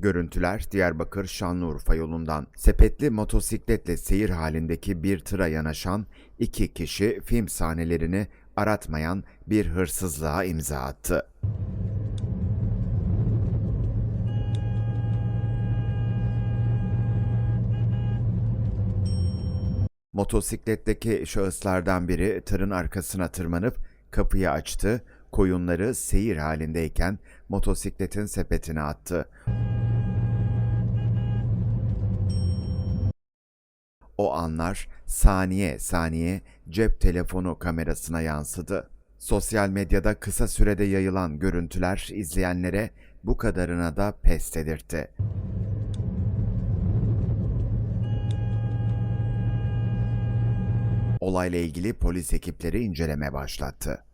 Görüntüler Diyarbakır Şanlıurfa yolundan sepetli motosikletle seyir halindeki bir tıra yanaşan iki kişi film sahnelerini aratmayan bir hırsızlığa imza attı. Motosikletteki şahıslardan biri tırın arkasına tırmanıp kapıyı açtı, koyunları seyir halindeyken motosikletin sepetine attı. O anlar saniye saniye cep telefonu kamerasına yansıdı. Sosyal medyada kısa sürede yayılan görüntüler izleyenlere bu kadarına da pes dedirtti. Olayla ilgili polis ekipleri inceleme başlattı.